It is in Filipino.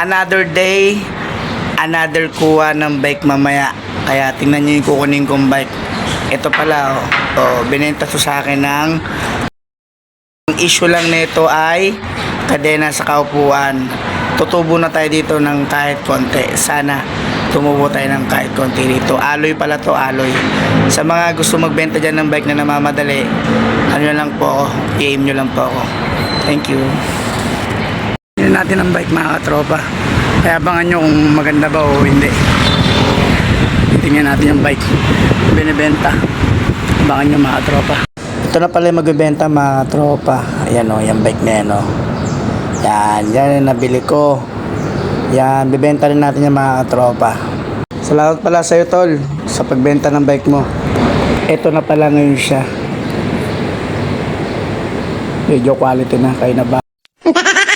Another day, another kuha ng bike mamaya. Kaya tingnan nyo yung kukunin kong bike. Ito pala, oh. oh binenta to sa akin ng... Ang issue lang nito ay kadena sa kaupuan. Tutubo na tayo dito ng kahit konti. Sana tumubo tayo ng kahit konti dito. Alloy pala to, alloy. Sa mga gusto magbenta dyan ng bike na namamadali, ano lang po ako, i-aim nyo lang po ako. Thank you. Natin ang bike mga katropa. Kaya abangan nyo kung maganda ba o hindi. Tingnan natin yung bike. Binibenta. Abangan nyo mga katropa. Ito na pala yung magbibenta mga katropa. Ayan o, yung bike na yan o. Yan, yan yung nabili ko. Yan, bibenta rin natin yung mga katropa. Salamat pala sa'yo tol sa pagbenta ng bike mo. Ito na pala ngayon siya. Video quality na kayo na ba?